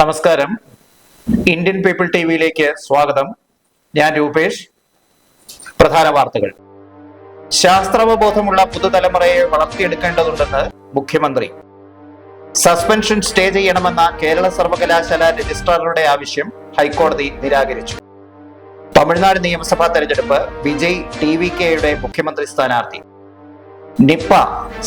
നമസ്കാരം. Indian people T വിയിലേക്ക് സ്വാഗതം. ഞാൻ രൂപേഷ്. പ്രധാന വാർത്തകൾ. ശാസ്ത്രാവബോധമുള്ള പുതുതലമുറയെ വളർത്തിയെടുക്കേണ്ടതുണ്ടെന്ന് മുഖ്യമന്ത്രി. സസ്പെൻഷൻ സ്റ്റേ ചെയ്യണമെന്ന കേരള സർവകലാശാല രജിസ്ട്രാറുടെ ആവശ്യം ഹൈക്കോടതി നിരാകരിച്ചു. തമിഴ്നാട് നിയമസഭാ തെരഞ്ഞെടുപ്പ് വിജയ് ടി വി കെയുടെ മുഖ്യമന്ത്രി സ്ഥാനാർത്ഥി. നിപ്പ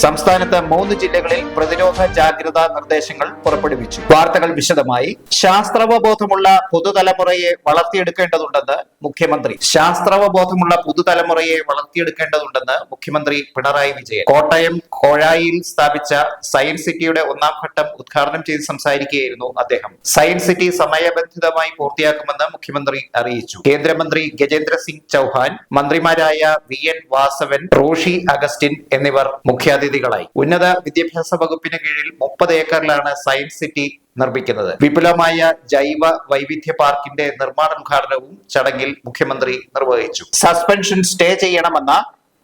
സംസ്ഥാനത്ത് മൂന്ന് ജില്ലകളിൽ പ്രതിരോധ ജാഗ്രതാ നിർദ്ദേശങ്ങൾ പുറപ്പെടുവിച്ചു. വാർത്തകൾ വിശദമായി. ശാസ്ത്രവബോധമുള്ള പുതുതലമുറയെ വളർത്തിയെടുക്കേണ്ടതുണ്ടെന്ന് മുഖ്യമന്ത്രി. ശാസ്ത്രവബോധമുള്ള പുതുതലമുറയെ വളർത്തിയെടുക്കേണ്ടതുണ്ടെന്ന് മുഖ്യമന്ത്രി പിണറായി വിജയൻ. കോട്ടയം കോഴായിൽ സ്ഥാപിച്ച സയൻസ് സിറ്റിയുടെ ഒന്നാം ഘട്ടം ഉദ്ഘാടനം ചെയ്ത് സംസാരിക്കുകയായിരുന്നു അദ്ദേഹം. സയൻസ് സിറ്റി സമയബന്ധിതമായി പൂർത്തിയാക്കുമെന്ന് മുഖ്യമന്ത്രി അറിയിച്ചു. കേന്ദ്രമന്ത്രി ഗജേന്ദ്ര സിംഗ് ചൌഹാൻ മന്ത്രിമാരായ വി എൻ വാസവൻ റോഷി അഗസ്റ്റിൻ എന്നിവർ മുഖ്യാതിഥികളായി. ഉന്നത വിദ്യാഭ്യാസ വകുപ്പിന് കീഴിൽ മുപ്പത് ഏക്കറിലാണ് സയൻസ് സിറ്റി നിർമ്മിക്കുന്നത്. വിപുലമായ ജൈവ വൈവിധ്യ പാർക്കിന്റെ നിർമ്മാണോദ്ഘാടനവും ചടങ്ങിൽ മുഖ്യമന്ത്രി നിർവഹിച്ചു. സസ്പെൻഷൻ സ്റ്റേ ചെയ്യണമെന്ന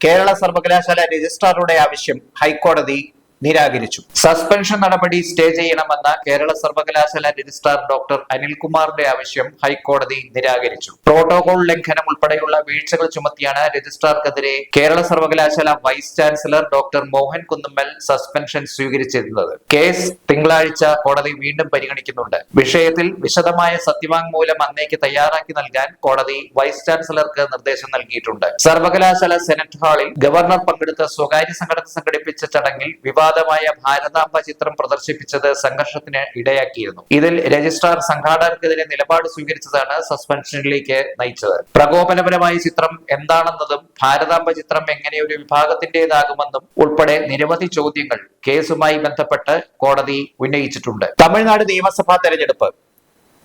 കേരള സർവകലാശാല രജിസ്ട്രാറുടെ ആവശ്യം ഹൈക്കോടതി നിരാകരിച്ചു. സസ്പെൻഷൻ നടപടി സ്റ്റേ ചെയ്യണമെന്ന കേരള സർവകലാശാല രജിസ്ട്രാർ ഡോക്ടർ അനിൽകുമാറിന്റെ ആവശ്യം ഹൈക്കോടതി നിരാകരിച്ചു. പ്രോട്ടോകോൾ ലംഘനം ഉൾപ്പെടെയുള്ള വീഴ്ചകൾ ചുമത്തിയാണ് രജിസ്ട്രാർക്കെതിരെ കേരള സർവകലാശാല vice chancellor doctor Mohan Kunnummal suspension സ്വീകരിച്ചിരുന്നത്. Case തിങ്കളാഴ്ച കോടതി വീണ്ടും പരിഗണിക്കുന്നുണ്ട്. വിഷയത്തിൽ വിശദമായ സത്യവാങ്മൂലം അന്നേക്ക് തയ്യാറാക്കി നൽകാൻ കോടതി വൈസ് ചാൻസലർക്ക് നിർദ്ദേശം നൽകിയിട്ടുണ്ട്. സർവകലാശാല സെനറ്റ് ഹാളിൽ ഗവർണർ പങ്കെടുത്ത സ്വകാര്യ സംഘടന സംഘടിപ്പിച്ച ചടങ്ങിൽ വിവാദമായ ഭാരതാംബ ചിത്രം പ്രദർശിപ്പിച്ചത് സംഘർഷത്തിന് ഇടയാക്കിയിരുന്നു. ഇതിൽ രജിസ്ട്രാർ സംഘാടകർക്കെതിരെ നിലപാട് സ്വീകരിച്ചതാണ് സസ്പെൻഷനിലേക്ക് നയിച്ചത്. പ്രകോപനപരമായ ചിത്രം എന്താണെന്നതും ഭാരതാംബ ചിത്രം എങ്ങനെ ഒരു വിഭാഗത്തിന്റേതാകുമെന്നും ഉൾപ്പെടെ നിരവധി ചോദ്യങ്ങൾ കേസുമായി ബന്ധപ്പെട്ട് കോടതി ഉന്നയിച്ചിട്ടുണ്ട്. തമിഴ്നാട് നിയമസഭാ തെരഞ്ഞെടുപ്പ്.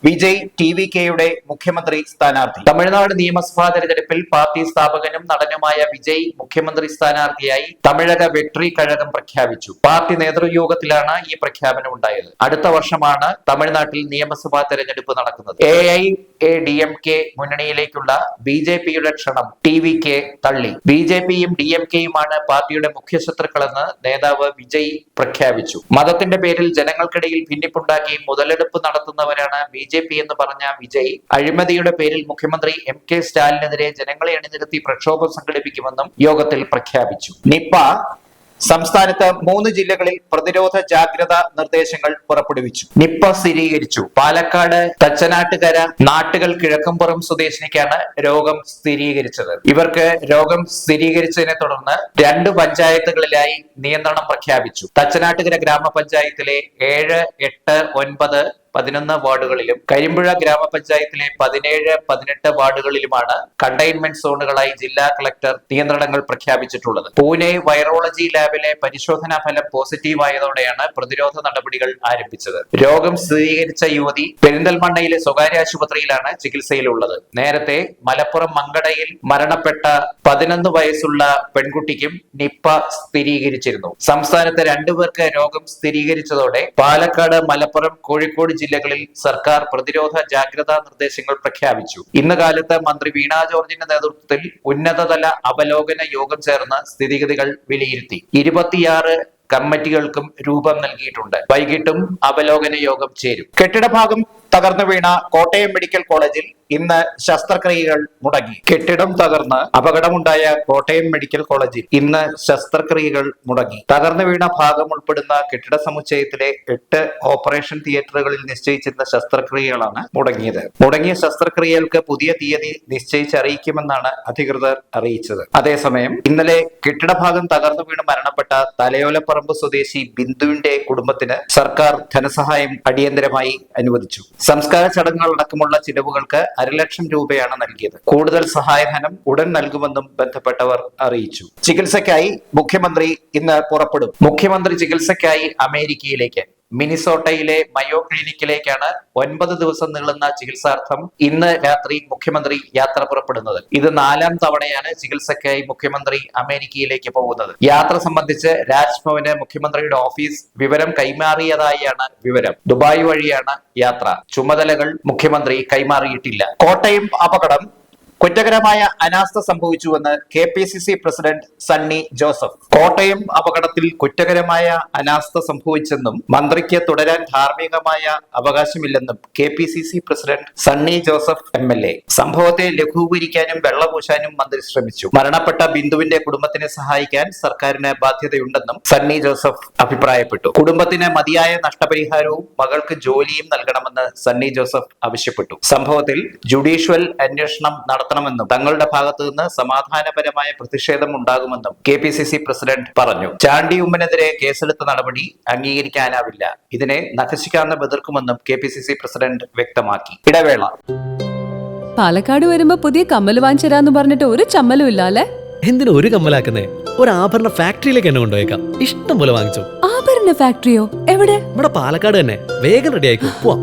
വിജയ് ടി വി കെയുടെ മുഖ്യമന്ത്രി സ്ഥാനാർത്ഥി. തമിഴ്നാട് നിയമസഭാ തെരഞ്ഞെടുപ്പിൽ പാർട്ടി സ്ഥാപകനും നടനുമായ വിജയ് മുഖ്യമന്ത്രി സ്ഥാനാർത്ഥിയായി തമിഴക വെട്രി കഴകം പ്രഖ്യാപിച്ചു. പാർട്ടി നേതൃയോഗത്തിലാണ് ഈ പ്രഖ്യാപനം ഉണ്ടായത്. അടുത്ത വർഷമാണ് തമിഴ്നാട്ടിൽ നിയമസഭാ തെരഞ്ഞെടുപ്പ് നടക്കുന്നത്. A I A D M K മുന്നണിയിലേക്കുള്ള B J പിയുടെ ക്ഷണം ടി വി കെ തള്ളി. ബി ജെ പിയും ഡി എം കെയുമാണ് പാർട്ടിയുടെ മുഖ്യ ശത്രുക്കളെന്ന് നേതാവ് വിജയ് പ്രഖ്യാപിച്ചു. മതത്തിന്റെ പേരിൽ ജനങ്ങൾക്കിടയിൽ ഭിന്നിപ്പുണ്ടാക്കി മുതലെടുപ്പ് നടത്തുന്നവരാണ് ബി ജെ പി എന്ന് പറഞ്ഞ വിജയ് അഴിമതിയുടെ പേരിൽ മുഖ്യമന്ത്രി എം കെ സ്റ്റാലിനെതിരെ ജനങ്ങളെ അണിനിരത്തി പ്രക്ഷോഭം സംഘടിപ്പിക്കുമെന്നും യോഗത്തിൽ പ്രഖ്യാപിച്ചു. നിപ്പ സംസ്ഥാനത്ത് മൂന്ന് ജില്ലകളിൽ പ്രതിരോധ ജാഗ്രത നിർദ്ദേശങ്ങൾ പുറപ്പെടുവിച്ചു. നിപ്പ സ്ഥിരീകരിച്ചു. പാലക്കാട് തച്ചനാട്ടുകര നാട്ടുകൾ കിഴക്കമ്പുറം സ്വദേശിനിക്കാണ് രോഗം സ്ഥിരീകരിച്ചത്. ഇവർക്ക് രോഗം സ്ഥിരീകരിച്ചതിനെ തുടർന്ന് രണ്ട് പഞ്ചായത്തുകളിലായി നിയന്ത്രണം പ്രഖ്യാപിച്ചു. തച്ചനാട്ടുകര ഗ്രാമപഞ്ചായത്തിലെ ഏഴ് എട്ട് ഒൻപത് പതിനൊന്ന് വാർഡുകളിലും കരിമ്പുഴ ഗ്രാമപഞ്ചായത്തിലെ പതിനേഴ് പതിനെട്ട് വാർഡുകളിലുമാണ് കണ്ടെയ്ൻമെന്റ് സോണുകളായി ജില്ലാ കളക്ടർ നിയന്ത്രണങ്ങൾ പ്രഖ്യാപിച്ചിട്ടുള്ളത്. പൂനെ വൈറോളജി ലാബിലെ പരിശോധനാ ഫലം പോസിറ്റീവ് ആയതോടെയാണ് പ്രതിരോധ നടപടികൾ ആരംഭിച്ചത്. രോഗം സ്ഥിരീകരിച്ച യുവതി പെരിന്തൽമണ്ണയിലെ സ്വകാര്യ ആശുപത്രിയിലാണ് ചികിത്സയിലുള്ളത്. നേരത്തെ മലപ്പുറം മങ്കടയിൽ മരണപ്പെട്ട പതിനൊന്ന് വയസ്സുള്ള പെൺകുട്ടിക്കും നിപ്പ സ്ഥിരീകരിച്ചിരുന്നു. സംസ്ഥാനത്ത് രണ്ടുപേർക്ക് രോഗം സ്ഥിരീകരിച്ചതോടെ പാലക്കാട് മലപ്പുറം കോഴിക്കോട് ജില്ലകളിൽ സർക്കാർ പ്രതിരോധ ജാഗ്രതാ നിർദ്ദേശങ്ങൾ പ്രഖ്യാപിച്ചു. ഇന്ന് കാലത്ത് മന്ത്രി വീണ ജോർജിന്റെ നേതൃത്വത്തിൽ ഉന്നതതല അവലോകന യോഗം ചേർന്ന് സ്ഥിതിഗതികൾ വിലയിരുത്തി. ഇരുപത്തിയാറ് കമ്മിറ്റികൾക്കും രൂപം നൽകിയിട്ടുണ്ട്. വൈകിട്ടും അവലോകന യോഗം ചേരും. കെട്ടിടഭാഗം തകർന്നു വീണ കോട്ടയം മെഡിക്കൽ കോളേജിൽ ഇന്ന് ശസ്ത്രക്രിയകൾ മുടങ്ങി. കെട്ടിടം തകർന്ന് അപകടമുണ്ടായ കോട്ടയം മെഡിക്കൽ കോളേജിൽ ഇന്ന് ശസ്ത്രക്രിയകൾ മുടങ്ങി. തകർന്നു വീണ ഭാഗം ഉൾപ്പെടുന്ന കെട്ടിട സമുച്ചയത്തിലെ എട്ട് ഓപ്പറേഷൻ തിയേറ്ററുകളിൽ നിശ്ചയിച്ചിരുന്ന ശസ്ത്രക്രിയകളാണ് മുടങ്ങിയത്. മുടങ്ങിയ ശസ്ത്രക്രിയകൾക്ക് പുതിയ തീയതി നിശ്ചയിച്ചറിയിക്കുമെന്നാണ് അധികൃതർ അറിയിച്ചത്. അതേസമയം ഇന്നലെ കെട്ടിടഭാഗം തകർന്നു വീണ് മരണപ്പെട്ട തലയോലപ്പറമ്പ് സ്വദേശി ബിന്ദുവിന്റെ കുടുംബത്തിന് സർക്കാർ ധനസഹായം അടിയന്തരമായി അനുവദിച്ചു. സംസ്കാര ചടങ്ങുകൾ അടക്കമുള്ള ചിലവുകൾക്ക് അരലക്ഷം രൂപയാണ് നൽകിയത്. കൂടുതൽ സഹായധനം ഉടൻ നൽകുമെന്നും ബന്ധപ്പെട്ടവർ അറിയിച്ചു. ചികിത്സയ്ക്കായി മുഖ്യമന്ത്രി ഇന്ന് പുറപ്പെടും. മുഖ്യമന്ത്രി ചികിത്സയ്ക്കായി അമേരിക്കയിലേക്ക്. മിനിസോട്ടയിലെ മയോ ക്ലിനിക്കിലേക്കാണ് ഒൻപത് ദിവസം നീളുന്ന ചികിത്സാർത്ഥം ഇന്ന് രാത്രി മുഖ്യമന്ത്രി യാത്ര പുറപ്പെടുന്നത്. ഇത് നാലാം തവണയാണ് ചികിത്സയ്ക്കായി മുഖ്യമന്ത്രി അമേരിക്കയിലേക്ക് പോകുന്നത്. യാത്ര സംബന്ധിച്ച് രാജ്ഭവന് മുഖ്യമന്ത്രിയുടെ ഓഫീസ് വിവരം കൈമാറിയതായാണ് വിവരം. ദുബായ് വഴിയാണ് യാത്ര. ചുമതലകൾ മുഖ്യമന്ത്രി കൈമാറിയിട്ടില്ല. കോട്ടയം അപകടം കുറ്റകരമായ അനാസ്ഥ സംഭവിച്ചുവെന്ന് K P C C president Sunny Joseph. Kottayam അപകടത്തിൽ കുറ്റകരമായ അനാസ്ഥ സംഭവിച്ചെന്നും മന്ത്രിക്ക് തുടരാൻ ധാർമ്മികമായ അവകാശമില്ലെന്നും K P C C president Sunny Joseph M L A. സംഭവത്തെ ലഘൂകരിക്കാനും വെള്ളപൂശാനും മന്ത്രി ശ്രമിച്ചു. മരണപ്പെട്ട ബിന്ദുവിന്റെ കുടുംബത്തിനെ സഹായിക്കാൻ സർക്കാരിന് ബാധ്യതയുണ്ടെന്നും സണ്ണി ജോസഫ് അഭിപ്രായപ്പെട്ടു. കുടുംബത്തിന് മതിയായ നഷ്ടപരിഹാരവും മകൾക്ക് ജോലിയും നൽകണമെന്ന് സണ്ണി ജോസഫ് ആവശ്യപ്പെട്ടു. സംഭവത്തിൽ ജുഡീഷ്യൽ അന്വേഷണം നടത്തണമെന്നും തങ്ങളുടെ ഭാഗത്തു നിന്ന് സമാധാനപരമായ പ്രതിഷേധം ഉണ്ടാകുമെന്നും K P C C president പറഞ്ഞു. ചാണ്ടി ഉമ്മനെതിരെ കേസെടുത്ത നടപടി അംഗീകരിക്കാനാവില്ല. ഇതിനെ നഖശിക്കാന്ന് ബെതിർക്കുമെന്നും K P C C president വ്യക്തമാക്കി. ഇടവേള. പാലക്കാട് വരുമ്പോ പുതിയ കമ്മൽ വാങ്ങിച്ചരാന്ന് പറഞ്ഞിട്ട് ഒരു ചമ്മലും ഇല്ല അല്ലെ എന്തിനു ഒരു കമ്മലാക്കുന്നേ? ഒരു ആഭരണ ഫാക്ടറിയിലേക്ക് എന്നെ കൊണ്ടുപോയേക്കാം. ഇഷ്ടം പോലെ വാങ്ങിച്ചു. ആഭരണ ഫാക്ടറിയോ? എവിടെ? ഇവിടെ പാലക്കാട് തന്നെ. വേഗം റെഡി ആയിക്കോ. പോവാം.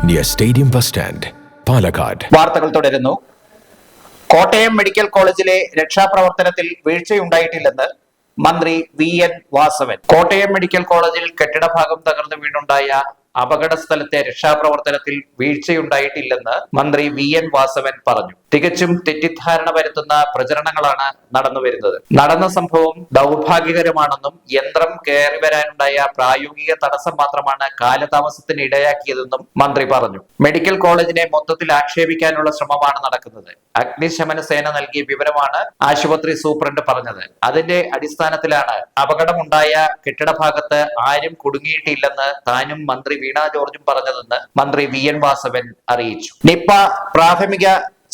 stadium Bus Palakkad Palakkad. വാർത്തകൾ തുടരുന്നു കോട്ടയം മെഡിക്കൽ കോളേജിലെ രക്ഷാപ്രവർത്തനത്തിൽ വീഴ്ചയുണ്ടായിട്ടില്ലെന്ന് മന്ത്രി V N Vasavan Kottayam medical കോളേജിൽ കെട്ടിടഭാഗം തകർന്നു വീണുണ്ടായ അപകട സ്ഥലത്തെ രക്ഷാപ്രവർത്തനത്തിൽ വീഴ്ചയുണ്ടായിട്ടില്ലെന്ന് മന്ത്രി വി എൻ വാസവൻ പറഞ്ഞു. തികച്ചും തെറ്റിദ്ധാരണ വരുത്തുന്ന പ്രചരണങ്ങളാണ് നടന്നു വരുന്നത്. നടന്ന സംഭവം ദൗർഭാഗ്യകരമാണെന്നും യന്ത്രം കയറി വരാനുണ്ടായ പ്രായോഗിക തടസ്സം മാത്രമാണ് കാലതാമസത്തിന് ഇടയാക്കിയതെന്നും മന്ത്രി പറഞ്ഞു. മെഡിക്കൽ കോളേജിനെ മൊത്തത്തിൽ ആക്ഷേപിക്കാനുള്ള ശ്രമമാണ് നടക്കുന്നത്. അഗ്നിശമന സേന നൽകിയ വിവരമാണ് ആശുപത്രി സൂപ്രണ്ട് പറഞ്ഞത്. അതിന്റെ അടിസ്ഥാനത്തിലാണ് അപകടമുണ്ടായ കെട്ടിടഭാഗത്ത് ആരും കുടുങ്ങിയിട്ടില്ലെന്ന് താനും മന്ത്രി വീണ ജോർജും പറഞ്ഞതെന്ന് മന്ത്രി വി എൻ വാസവൻ അറിയിച്ചു. നിപ്പ പ്രാഥമിക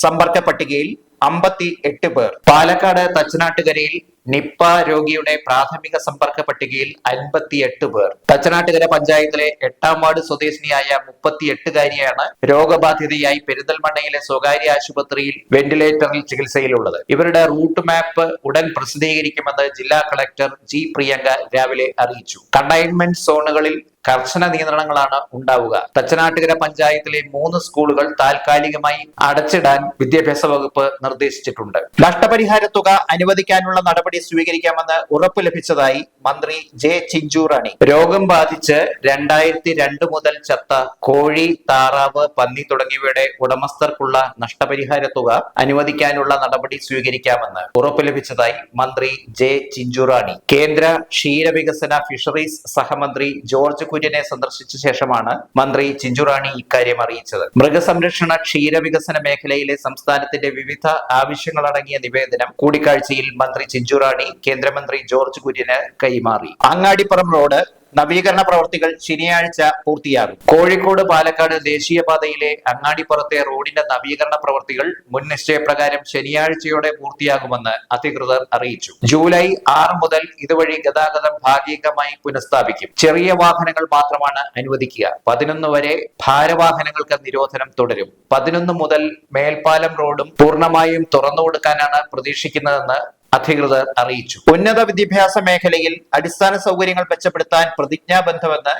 സമ്പർക്ക പട്ടികയിൽ അമ്പത്തി എട്ട് പേർ. പാലക്കാട് തച്ചനാട്ടുകരയിൽ നിപ്പ രോഗിയുടെ പ്രാഥമിക സമ്പർക്ക പട്ടികയിൽ അൻപത്തിയെട്ട് പേർ. തച്ചനാട്ടുകര പഞ്ചായത്തിലെ എട്ടാം വാർഡ് സ്വദേശിനിയായ മുപ്പത്തിയെട്ടുകാരിയാണ് രോഗബാധിതയായി പെരിന്തൽമണ്ണയിലെ സ്വകാര്യ ആശുപത്രിയിൽ വെന്റിലേറ്ററിൽ ചികിത്സയിലുള്ളത്. ഇവരുടെ റൂട്ട് മാപ്പ് ഉടൻ പ്രസിദ്ധീകരിക്കുമെന്ന് ജില്ലാ കളക്ടർ ജി പ്രിയങ്ക രാവിലെ അറിയിച്ചു. കണ്ടെയ്ൻമെന്റ് സോണുകളിൽ കർശന നിയന്ത്രണങ്ങളാണ് ഉണ്ടാവുക. തച്ചനാട്ടുകര പഞ്ചായത്തിലെ മൂന്ന് സ്കൂളുകൾ താൽക്കാലികമായി അടച്ചിടാൻ വിദ്യാഭ്യാസ വകുപ്പ് നിർദ്ദേശിച്ചിട്ടുണ്ട്. നഷ്ടപരിഹാര തുക അനുവദിക്കാനുള്ള നടപടി സ്വീകരിക്കാമെന്ന് ഉറപ്പ് ലഭിച്ചതായി മന്ത്രി ജെ ചിഞ്ചൂറാണി രോഗം ബാധിച്ച് രണ്ടായിരത്തി രണ്ട് മുതൽ ചത്ത കോഴി താറാവ് പന്നി തുടങ്ങിയവയുടെ ഉടമസ്ഥർക്കുള്ള നഷ്ടപരിഹാര തുക അനുവദിക്കാനുള്ള നടപടി സ്വീകരിക്കാമെന്ന് ഉറപ്പ് ലഭിച്ചതായി മന്ത്രി ജെ ചിഞ്ചുറാണി കേന്ദ്ര ക്ഷീരവികസന ഫിഷറീസ് സഹമന്ത്രി ജോർജ് കുര്യനെ സന്ദർശിച്ച ശേഷമാണ് മന്ത്രി ചിഞ്ചുറാണി ഇക്കാര്യം അറിയിച്ചത്. മൃഗസംരക്ഷണ ക്ഷീരവികസന മേഖലയിലെ സംസ്ഥാനത്തിന്റെ വിവിധ ആവശ്യങ്ങളടങ്ങിയ നിവേദനം കൂടിക്കാഴ്ചയിൽ മന്ത്രി ചിഞ്ചുറാണി കേന്ദ്രമന്ത്രി ജോർജ് കുര്യന് കൈമാറി. അങ്ങാടിപ്പുറം റോഡ് നവീകരണ പ്രവൃത്തികൾ ശനിയാഴ്ച പൂർത്തിയാകും. കോഴിക്കോട് പാലക്കാട് ദേശീയപാതയിലെ അങ്ങാടിപ്പുറത്തെ റോഡിന്റെ നവീകരണ പ്രവൃത്തികൾ മുൻ നിശ്ചയപ്രകാരം ശനിയാഴ്ചയോടെ പൂർത്തിയാകുമെന്ന് അധികൃതർ അറിയിച്ചു. ജൂലൈ ആറ് മുതൽ ഇതുവഴി ഗതാഗതം ഭാഗികമായി പുനഃസ്ഥാപിക്കും. ചെറിയ വാഹനങ്ങൾ മാത്രമാണ് അനുവദിക്കുക. പതിനൊന്ന് വരെ ഭാരവാഹനങ്ങൾക്ക് നിരോധനം തുടരും. പതിനൊന്ന് മുതൽ മേൽപ്പാലം റോഡും പൂർണമായും തുറന്നു കൊടുക്കാനാണ് പ്രതീക്ഷിക്കുന്നതെന്ന് അധികൃതർ അറിയിച്ചു. ഉന്നത വിദ്യാഭ്യാസ മേഖലയിൽ അടിസ്ഥാന സൗകര്യങ്ങൾ മെച്ചപ്പെടുത്താൻ പ്രതിജ്ഞാബദ്ധമെന്ന്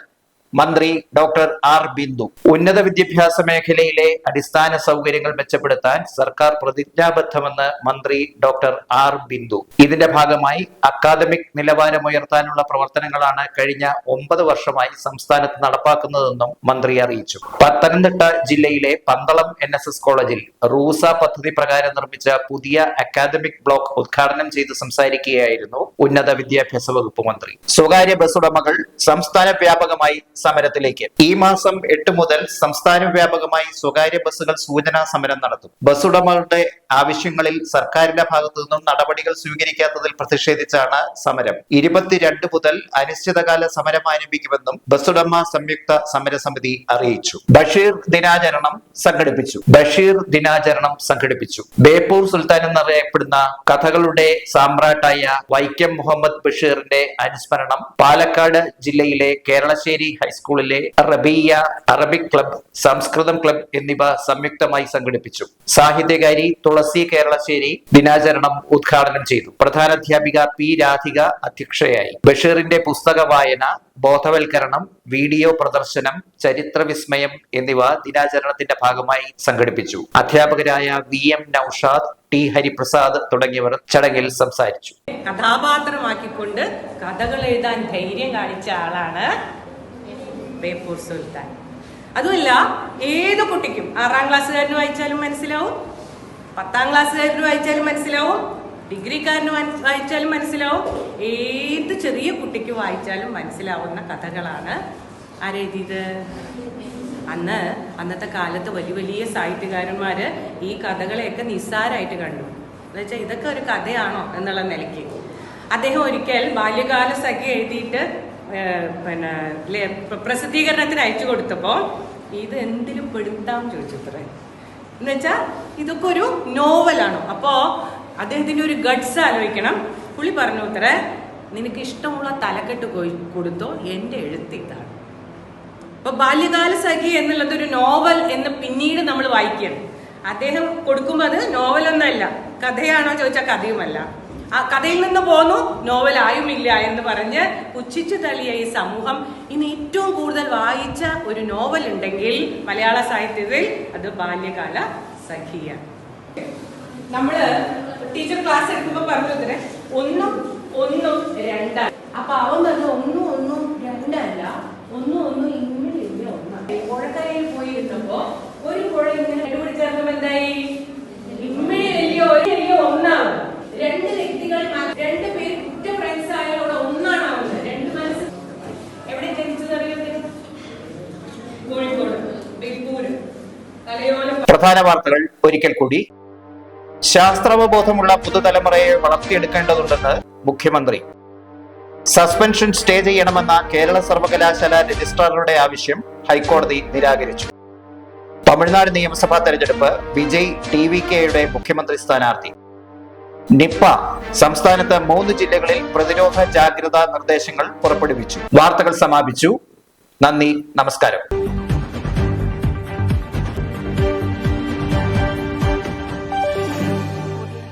മന്ത്രി ഡോക്ടർ ആർ ബിന്ദു. ഉന്നത വിദ്യാഭ്യാസ മേഖലയിലെ അടിസ്ഥാന സൗകര്യങ്ങൾ മെച്ചപ്പെടുത്താൻ സർക്കാർ പ്രതിജ്ഞാബദ്ധമെന്ന് മന്ത്രി ഡോക്ടർ ആർ ബിന്ദു. ഇതിന്റെ ഭാഗമായി അക്കാദമിക് നിലവാരമുയർത്താനുള്ള പ്രവർത്തനങ്ങളാണ് കഴിഞ്ഞ ഒമ്പത് വർഷമായി സംസ്ഥാനത്ത് നടപ്പാക്കുന്നതെന്നും മന്ത്രി അറിയിച്ചു. പത്തനംതിട്ട ജില്ലയിലെ പന്തളം എൻ എസ് എസ് കോളേജിൽ റൂസ പദ്ധതി പ്രകാരം നിർമ്മിച്ച പുതിയ അക്കാദമിക് ബ്ലോക്ക് ഉദ്ഘാടനം ചെയ്ത് സംസാരിക്കുകയായിരുന്നു ഉന്നത വിദ്യാഭ്യാസ വകുപ്പ് മന്ത്രി. സ്വകാര്യ ബസ് ഉടമകൾ സംസ്ഥാന വ്യാപകമായി സമരത്തിലേക്ക്. ഈ മാസം എട്ട് മുതൽ സംസ്ഥാന വ്യാപകമായി സ്വകാര്യ ബസ്സുകൾ സൂചനാ സമരം നടത്തും. ബസ് ഉടമകളുടെ ആവശ്യങ്ങളിൽ സർക്കാരിന്റെ ഭാഗത്തു നിന്നും നടപടികൾ സ്വീകരിക്കാത്തതിൽ പ്രതിഷേധിച്ചാണ് സമരം. ഇരുപത്തിരണ്ട് മുതൽ അനിശ്ചിതകാല സമരം ആരംഭിക്കുമെന്നും ബസുടമ്മ സംയുക്ത സമരസമിതി അറിയിച്ചു. ബഷീർ ദിനാചരണം സംഘടിപ്പിച്ചു. ബഷീർ ദിനാചരണം സംഘടിപ്പിച്ചു. ബേപ്പൂർ സുൽത്താൻ എന്നറിയപ്പെടുന്ന കഥകളുടെ സാമ്രാട്ടായ വൈക്കം മുഹമ്മദ് ബഷീറിന്റെ അനുസ്മരണം പാലക്കാട് ജില്ലയിലെ കേരളശ്ശേരി ഹൈസ്കൂളിലെ റബിയ അറബിക് ക്ലബ് സംസ്കൃതം ക്ലബ് എന്നിവ സംയുക്തമായി സംഘടിപ്പിച്ചു. സാഹിത്യകാരി തുളസി കേരളശ്ശേരി ദിനാചരണം ഉദ്ഘാടനം ചെയ്തു. പ്രധാനാധ്യാപിക പി രാധിക അധ്യക്ഷയായി. ബഷീറിന്റെ പുസ്തക വായന ബോധവൽക്കരണം വീഡിയോ പ്രദർശനം ചരിത്ര വിസ്മയം എന്നിവ ദിനാചരണത്തിന്റെ ഭാഗമായി സംഘടിപ്പിച്ചു. അധ്യാപകരായ V M Naushad T Hariprasad തുടങ്ങിയവർ ചടങ്ങിൽ സംസാരിച്ചു. കഥാപാത്രമാക്കിക്കൊണ്ട് കഥകൾ എഴുതാൻ ധൈര്യം കാണിച്ച ആളാണ് സുൽത്താൻ. അതുമല്ല ഏത് കുട്ടിക്കും ആറാം ക്ലാസ്സുകാരന് വായിച്ചാലും മനസ്സിലാവും. പത്താം ക്ലാസ്സുകാരന് വായിച്ചാലും മനസ്സിലാവും. ഡിഗ്രിക്കാരന് വായിച്ചാലും മനസ്സിലാവും. ഏത് ചെറിയ കുട്ടിക്ക് വായിച്ചാലും മനസ്സിലാവുന്ന കഥകളാണ് ആരെഴുതിയത്? അന്ന് അന്നത്തെ കാലത്ത് വലിയ വലിയ സാഹിത്യകാരന്മാര് ഈ കഥകളെയൊക്കെ നിസ്സാരമായിട്ട് കണ്ടു. എന്നുവെച്ചാൽ ഇതൊക്കെ ഒരു കഥയാണോ എന്നുള്ള നിലയ്ക്ക്. അദ്ദേഹം ഒരിക്കൽ ബാല്യകാല സഖി എഴുതിയിട്ട് പിന്നെ പ്രസിദ്ധീകരണത്തിന് അയച്ചു കൊടുത്തപ്പോൾ ഇത് എന്തിലും പെടുത്താം ചോദിച്ചു അത്രേ എന്നുവെച്ചാൽ ഇതൊക്കെ ഒരു നോവലാണ്. അപ്പോൾ അദ്ദേഹത്തിന്റെ ഒരു ഗഡ്സ് ആലോചിക്കണം. പുള്ളി പറഞ്ഞു ഉത്തരേ നിനക്ക് ഇഷ്ടമുള്ള തലക്കെട്ട് കൊടുത്തോ എന്റെ എഴുത്ത് ഇതാണ്. അപ്പൊ ബാല്യകാല സഖി എന്നുള്ളത് ഒരു നോവൽ എന്ന് പിന്നീട് നമ്മൾ വായിക്കണം അദ്ദേഹം കൊടുക്കുമ്പോൾ അത് നോവലൊന്നല്ല കഥയാണോ ചോദിച്ചാൽ കഥയുമല്ല. ആ കഥയിൽ നിന്ന് പോന്നു. നോവലായുമില്ല എന്ന് പറഞ്ഞ് പുച്ഛിച്ചു തള്ളിയ ഈ സമൂഹം ഇന്ന് ഏറ്റവും കൂടുതൽ വായിച്ച ഒരു നോവൽ ഉണ്ടെങ്കിൽ മലയാള സാഹിത്യത്തിൽ അത് ബാല്യകാല സഖിയ നമ്മൾ ടീച്ചർ ക്ലാസ് എടുക്കുമ്പോ പറഞ്ഞതിന് ഒന്നും ഒന്നും രണ്ടാണ് അപ്പൊ അവൻ പറഞ്ഞു ഒന്നും ഒന്നും രണ്ടല്ല. ഒന്നും ഒന്നും ഇങ്ങനെ ഒന്നാണ് പുഴക്കരയിൽ പോയിരുന്നപ്പോ ഒരു പുഴ ഇങ്ങനെ കണ്ടുപിടിച്ചപ്പോ എന്തായി ഇമ്മിണി വലിയ ഒരു വലിയ ഒന്നാണ് രണ്ട് വ്യക്തികൾ മ- രണ്ട് പേര് കുറ്റ ഫ്രണ്ട്സ് ആയാലും അവിടെ ഒന്നാണ് ആവുന്നത് രണ്ട് മനസ്സ് എവിടെ ജനിച്ചതറിയോ കോഴിക്കോട് ബേപ്പൂര് തലയോലം പ്രധാന വാർത്തകൾ ഒരിക്കൽ കൂടി. ശാസ്ത്രാവബോധമുള്ള പുതുതലമുറയെ വളർത്തിയെടുക്കേണ്ടതുണ്ടെന്ന് മുഖ്യമന്ത്രി. സസ്പെൻഷൻ സ്റ്റേ ചെയ്യണമെന്ന കേരള സർവകലാശാല രജിസ്ട്രാറുടെ ആവശ്യം ഹൈക്കോടതി നിരാകരിച്ചു. തമിഴ്നാട് നിയമസഭാ തെരഞ്ഞെടുപ്പ് വിജയ് ടി വി കെയുടെ മുഖ്യമന്ത്രി സ്ഥാനാർത്ഥി. നിപ്പ സംസ്ഥാനത്ത് മൂന്ന് ജില്ലകളിൽ പ്രതിരോധ ജാഗ്രതാ നിർദ്ദേശങ്ങൾ പുറപ്പെടുവിച്ചു. വാർത്തകൾ സമാപിച്ചു. നന്ദി നമസ്കാരം.